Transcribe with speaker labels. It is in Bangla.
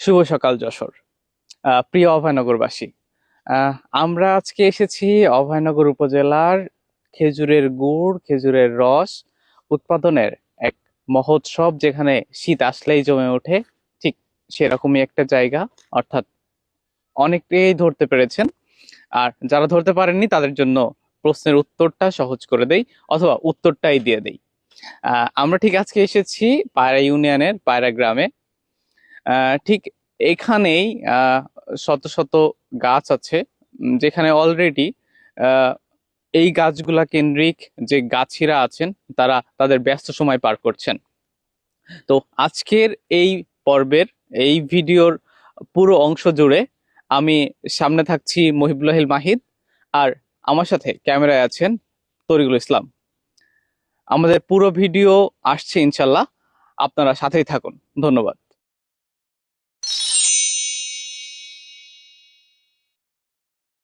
Speaker 1: শুভ সকাল, যশোর। প্রিয় অভয়নগরবাসী আমরা আজকে এসেছি অভয়নগর উপজেলার খেজুরের গুড়, খেজুরের রস উৎপাদনের এক মহোৎসব, যেখানে শীত আসলেই জমে ওঠে। ঠিক সেরকমই একটা জায়গা, অর্থাৎ অনেকেই ধরতে পেরেছেন। আর যারা ধরতে পারেননি, তাদের জন্য প্রশ্নের উত্তরটা সহজ করে দেই, অথবা উত্তরটাই দিয়ে দেই। আমরা ঠিক আজকে এসেছি পায়রা ইউনিয়নের, পায়রা গ্রামে। ঠিক এখানেই শত শত গাছ আছে যেখানে অলরেডি এই গাছগুলা কেন্দ্রিক যে গাছিরা আছেন, তারা তাদের ব্যস্ত সময় পার করছেন। তো আজকের এই পর্বের, এই ভিডিওর পুরো অংশ জুড়ে আমি সামনে থাকছি মহিবুল্লাহিল মাহিদ আর আমার সাথে ক্যামেরায় আছেন তরিকুল ইসলাম। আমাদের পুরো ভিডিও আসছে ইনশাল্লাহ, আপনারা সাথেই থাকুন। ধন্যবাদ।